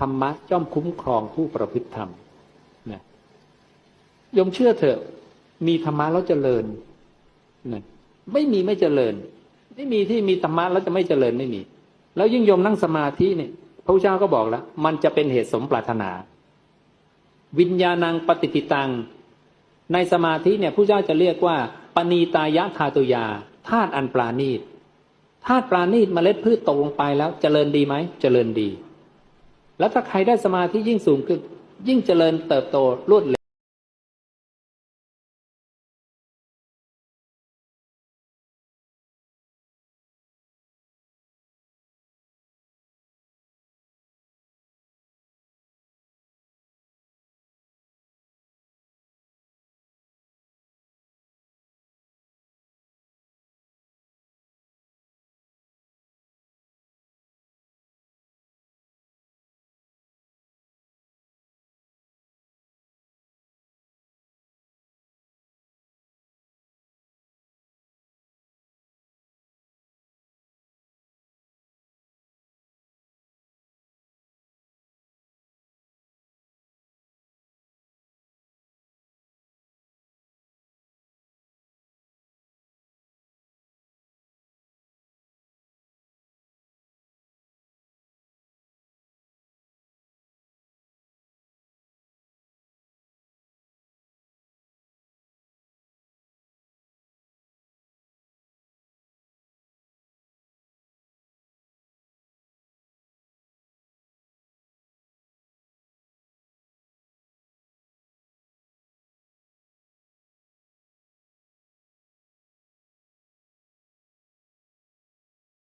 ธรรมะย่อมคุ้มครองผู้ประพฤติธรรมนะยมเชื่อเถอะ มีธรรมะแล้วเจริญนะไม่มีไม่เจริญ ไม่มีที่มีธรรมะแล้วจะไม่เจริญไม่มี แล้วยิ่งยมนั่งสมาธิเนี่ยพระพุทธเจ้าก็บอกแล้ว มันจะเป็นเหตุสมปรารถนา วิญญาณังปฏิติตัง ในสมาธิเนี่ยผู้เจ้าจะเรียกว่า ปณีตายะธาตุยาธาตุอันปราณีตธาตุปราณีตเมล็ดพืชตกลงไปแล้วเจริญดีไหมเจริญดี แล้วถ้าใครได้สมาธิยิ่งสูงขึ้นยิ่งเจริญเติบโตรวดเร็ว